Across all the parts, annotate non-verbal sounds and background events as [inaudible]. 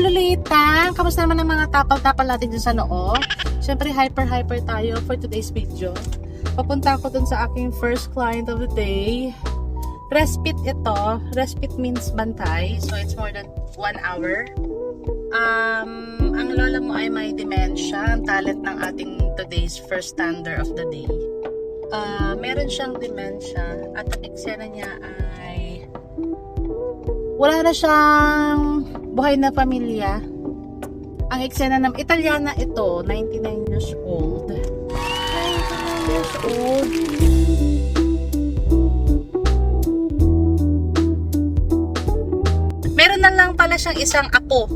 Kaululitan! Kamusta naman ang mga tapal-tapal natin dyan sa noo? Siyempre, hyper-hyper tayo for today's video. Papunta ako dun sa aking first client of the day. Respite ito. Respite means bantay. So, it's more than one hour. Um, ang lola mo ay may dementia. Ang talent ng ating today's first standard of the day. Ah, meron siyang dementia at ang eksena niya ay wala na siyang buhay na pamilya. Ang eksena ng Italiana ito, 99 years old. 99 years old. Meron na lang pala siyang isang apo.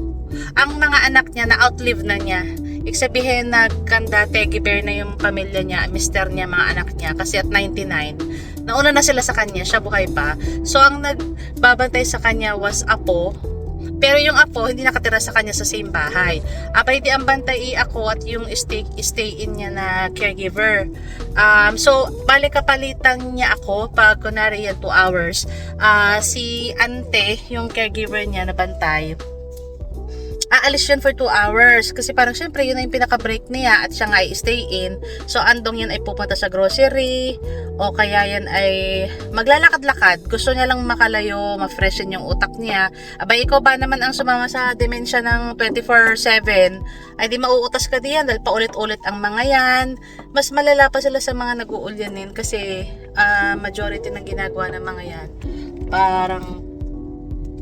Ang mga anak niya na outlive na niya. Ibig sabihin nagkanda teddy bear na yung pamilya niya, mister niya, mga anak niya. Kasi at 99, nauna na sila sa kanya, siya buhay pa. So ang nagbabantay sa kanya was apo. Pero yung apo, hindi nakatira sa kanya sa same bahay. Abay di ang bantay ako at yung stay, stay in niya na caregiver. Um, so, balik kapalitan niya ako pag kunwari yan 2 hours. Ah, si ante, yung caregiver niya na bantay, aalis yun for 2 hours. Kasi parang syempre, yun na yung pinaka-break niya at siya nga ay stay in. So, andong yan ay pupunta sa grocery o kaya yan ay maglalakad-lakad. Gusto niya lang makalayo, ma-freshen yung utak niya. Abay, ikaw ba naman ang sumama sa dementia ng 24-7? Ay di mauutas ka diyan dahil paulit-ulit ang mga yan. Mas malala pa sila sa mga nag-uulyanin kasi ah, majority ng ginagawa ng mga yan parang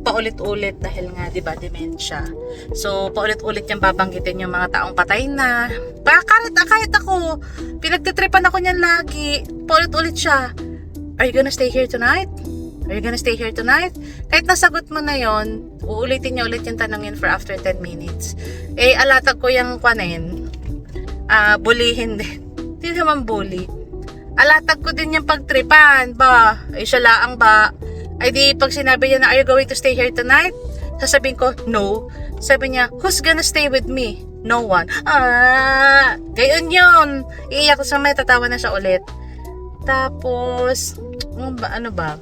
paulit-ulit dahil nga 'di ba dementia. So paulit-ulit yung babanggitin yung mga taong patay na. Bakit kahit ako pinagtitripan ako niyan lagi. Paulit-ulit siya. Are you gonna stay here tonight? Are you gonna stay here tonight? Kahit nasagot mo na yon, uulitin niya ulit yung tanong yun for after 10 minutes. Eh, alatag ko yung kwanin. Ah, bulihin din. [laughs] Hindi naman bully. Alatag ko din yung pagtripan. Ba, eh, siya laang ba? Ay di, pag sinabi niya na, are you going to stay here tonight? Sasabihin ko, no. Sabi niya, who's gonna stay with me? No one. Ah, gayon yun. Iiyak ko sa may, tatawa na siya ulit. Tapos, ano ba? Ano ba?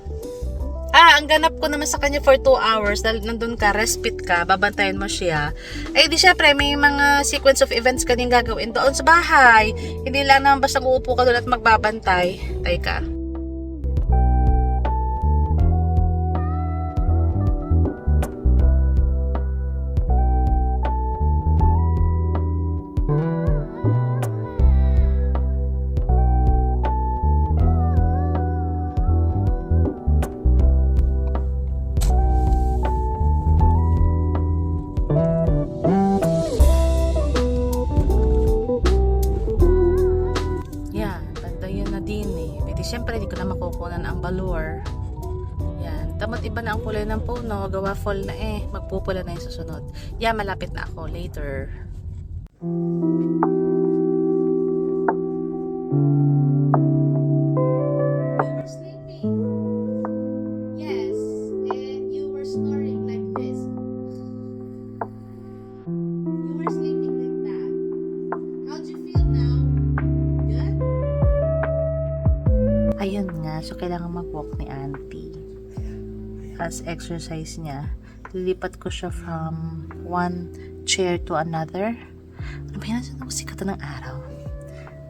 Ah, ang ganap ko naman sa kanya for 2 hours dahil nandun ka, respite ka, babantayan mo siya. Eh di syempre, may mga sequence of events ka gagawin doon sa bahay. Hindi lang naman basta uupo ka doon at magbabantay. Teka. Yan, balur. Yan, tamad iba na ang kulay ng puno, gawa fall na eh. Magpupula na yung susunod. Yan, malapit na ako. Later. You kailangan mag-walk ni auntie. As exercise niya, lilipat ko siya from one chair to another. Ano ba yan? Saan ako ng araw?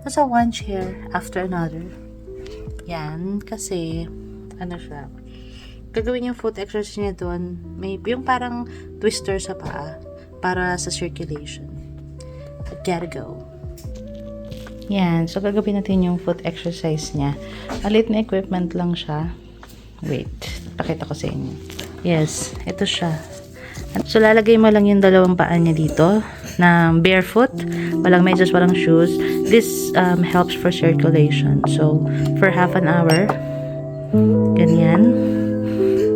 Nasa one chair after another. Yan, kasi, ano siya, gagawin yung foot exercise niya doon, may yung parang twister sa paa para sa circulation. Gotta go. Yan. So, gagawin natin yung foot exercise niya. Malit na equipment lang siya. Wait. Pakita ko sa inyo. Yes. Ito siya. So, lalagay mo lang yung dalawang paa niya dito na barefoot. Walang medyas, walang shoes. This um, helps for circulation. So, for half an hour, ganyan.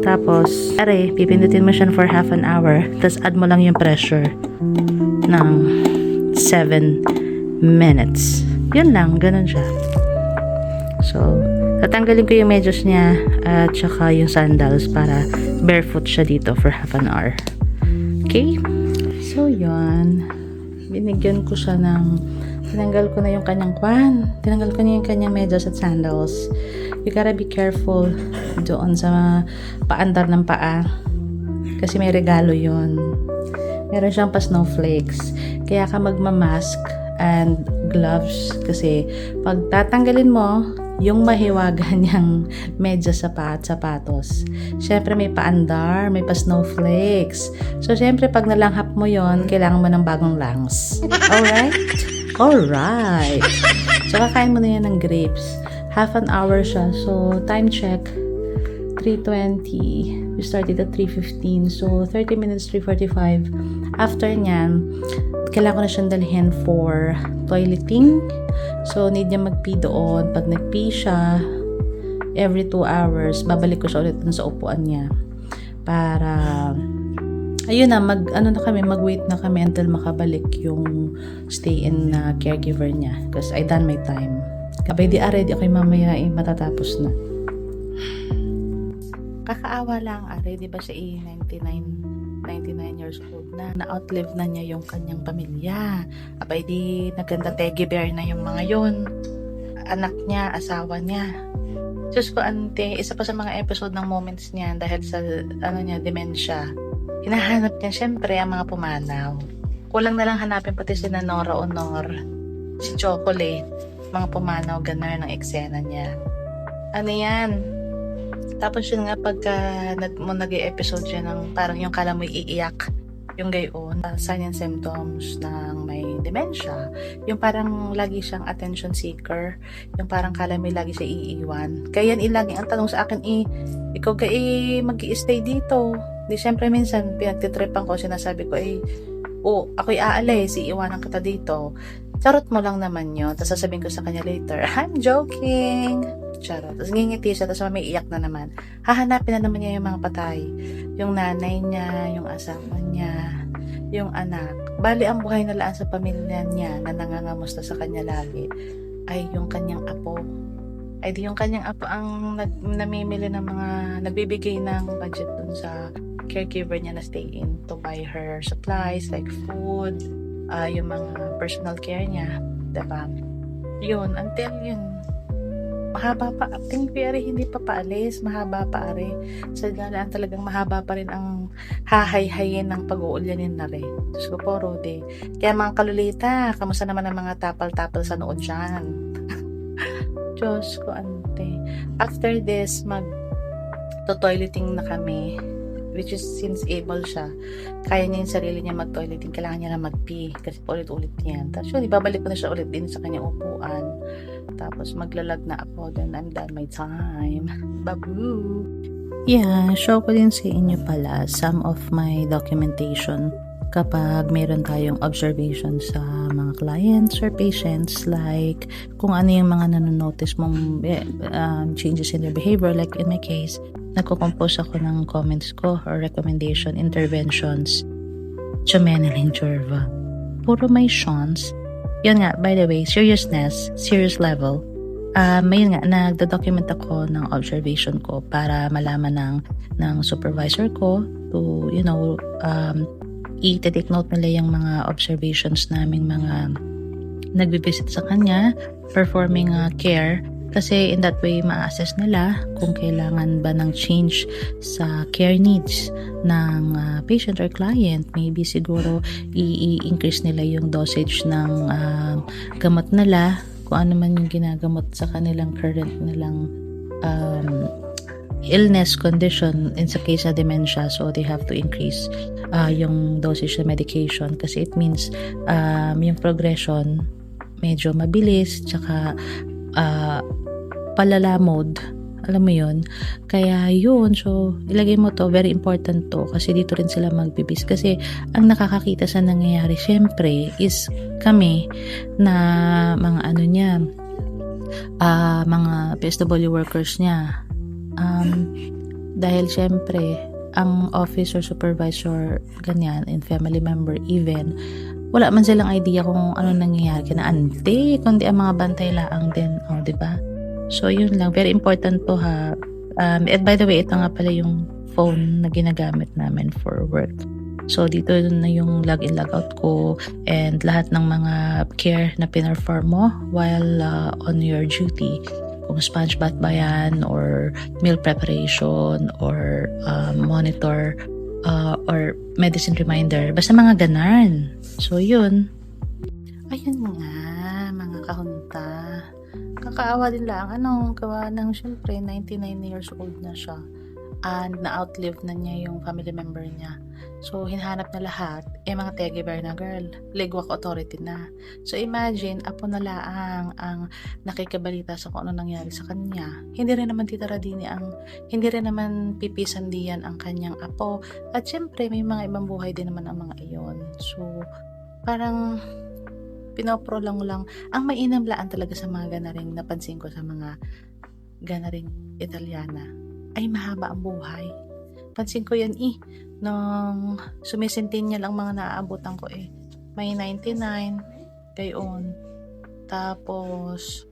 Tapos, are, pipindutin mo siya for half an hour. Tapos, add mo lang yung pressure ng 7 minutes. Yun lang, ganun siya. So, tatanggalin ko yung medyas niya at saka yung sandals para barefoot siya dito for half an hour. Okay? So, yun. Binigyan ko siya ng tinanggal ko na yung kanyang kwan. Tinanggal ko na yung kanyang medyas at sandals. You gotta be careful doon sa paandar ng paa. Kasi may regalo yon Meron siyang pa snowflakes. Kaya ka magmamask and gloves kasi pag tatanggalin mo yung mahiwaga [laughs] niyang medya sapat, sapatos. Siyempre may paandar, may pa snowflakes. So siyempre pag nalanghap mo yon kailangan mo ng bagong langs. Alright? Alright. So kakain mo na yan ng grapes. Half an hour siya. So time check. 3.20. We started at 3.15. So, 30 minutes, 3.45. After nyan, kailangan ko na siyang dalhin for toileting. So, need niya mag-pee doon. Pag nag-pee siya, every 2 hours, babalik ko siya ulit sa upuan niya. Para, ayun na, mag, ano na kami, mag-wait na kami until makabalik yung stay-in na caregiver niya. Because I done my time. Kapag di ready ako mamaya, eh, matatapos na. Kakaawa lang, Are, di ba siya eh, 99, 99 years old na. Na-outlive na niya yung kanyang pamilya. Abay di, naganda teddy bear na yung mga yon Anak niya, asawa niya. Diyos ko, ante, isa pa sa mga episode ng moments niya dahil sa, ano niya, dementia. Hinahanap niya, syempre, ang mga pumanaw. Kulang na lang hanapin pati si Nora Honor, si Chocolate, mga pumanaw, ganun ang eksena niya. Ano yan? Tapos yun nga pagka nag, mo nag episode siya ng parang yung kala mo iiyak yung gayon, uh, sign and symptoms ng may dementia. Yung parang lagi siyang attention seeker. Yung parang kala may lagi siya iiwan. Kaya yan ilaging ang tanong sa akin, eh, ikaw ka eh, mag stay dito. Di syempre minsan, pinagtitripan ko, sinasabi ko, eh, oh, ako'y aalis, iiwanan kita dito. Charot mo lang naman yun. Tapos sasabihin ko sa kanya later, I'm joking. Charot. Tapos ngingiti siya, tapos may iyak na naman. Hahanapin na naman niya yung mga patay. Yung nanay niya, yung asawa niya, yung anak. Bali, ang buhay na laan sa pamilya niya na nangangamusta sa kanya lagi ay yung kanyang apo. Ay di yung kanyang apo ang nag, namimili ng mga, nagbibigay ng budget dun sa caregiver niya na stay in to buy her supplies like food, uh, yung mga personal care niya. Diba? Yun, until yun, mahaba pa, acting pero hindi pa paalis, mahaba pa are. Sa galaan talagang mahaba pa rin ang hahayhayin ng pag-uulyanin na rin. Diyos ko po, Rudy. Kaya mga kalulita, kamusta naman ang mga tapal-tapal sa noon dyan? [laughs] Diyos ko, ante. After this, mag to-toileting na kami which is since able siya, kaya niya yung sarili niya mag-toileting, kailangan niya na mag-pee kasi paulit-ulit yan. Tapos yun, ibabalik ko na siya ulit din sa kanyang upuan. Tapos maglalag na ako, then I'm done my time. [laughs] Babu! Yeah, show ko din sa inyo pala some of my documentation kapag meron tayong observation sa mga clients or patients like kung ano yung mga nanonotice mong eh, um, changes in their behavior like in my case nagko-compose ako ng comments ko or recommendation interventions. Chumenelin Jurva puro may Sean's. Yun nga by the way seriousness serious level. Um, ayun nga, nagda-document ako ng observation ko para malaman ng, ng supervisor ko to, you know, um, i-take note nila yung mga observations naming mga nagbibisit sa kanya, performing uh, care, kasi in that way ma-assess nila kung kailangan ba ng change sa care needs ng uh, patient or client. Maybe siguro i-increase nila yung dosage ng uh, gamot nila. Kung ano man yung ginagamot sa kanilang current nilang um, illness condition. In sa case of dementia so they have to increase uh, yung dosage of medication. Kasi it means um, yung progression medyo mabilis tsaka uh, palala mode alam mo yon kaya yun so ilagay mo to. Very important to kasi dito rin sila magbibis kasi ang nakakakita sa nangyayari syempre is kami na mga ano niya uh, mga PSW workers niya. Um, dahil syempre, ang officer, supervisor, ganyan, and family member even, wala man silang idea kung ano nangyayari. Na ante, kundi ang mga bantay laang din, oh, di ba? So, yun lang. Very important to ha. Um, and by the way, ito nga pala yung phone na ginagamit namin for work. So, dito na yung log-in, log-out ko and lahat ng mga care na pinarform mo while uh, on your duty kung sponge bath ba yan or meal preparation or um, monitor uh, or medicine reminder. Basta mga ganan. So, yun. Ayun nga, mga kahunta. Kakaawa din lang. Ano, gawa ng, syempre, 99 years old na siya. And na-outlive na niya yung family member niya. So, hinahanap na lahat, eh mga teddy bear na girl. Legwak authority na. So, imagine, apo na laang ang nakikibalita sa kung ano nangyari sa kanya. Hindi rin naman Tita Radini ang, hindi rin naman pipisan diyan ang kanyang apo. At syempre, may mga ibang buhay din naman ang mga iyon. So, parang pinoprolong lang. Ang mainamlaan talaga sa mga ganaring napansin ko sa mga ganaring Italiana ay mahaba ang buhay. Pansin ko yan eh. Nung sumisintin niya lang mga naaabutan ko eh. May 99, gayon. Tapos,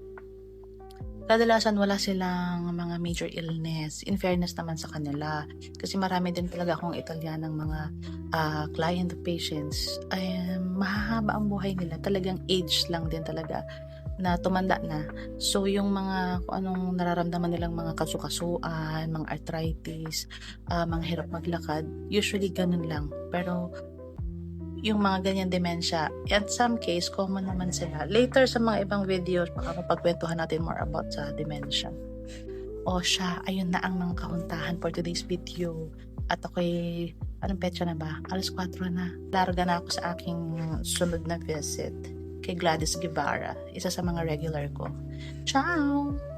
kadalasan wala silang mga major illness. In fairness naman sa kanila. Kasi marami din talaga akong Italianang mga ah, client patients. Ay, mahahaba ang buhay nila. Talagang age lang din talaga na tumanda na. So, yung mga kung anong nararamdaman nilang mga kasukasuan, mga arthritis, ah, mga hirap maglakad, usually ganun lang. Pero, yung mga ganyan dementia, at some case, common naman sila. Later sa mga ibang videos, baka mapagkwentuhan natin more about sa dementia. O siya, ayun na ang mga kahuntahan for today's video. At ako'y, anong petsa na ba? Alas 4 na. Larga na ako sa aking sunod na visit kay Gladys Guevara, isa sa mga regular ko. Ciao!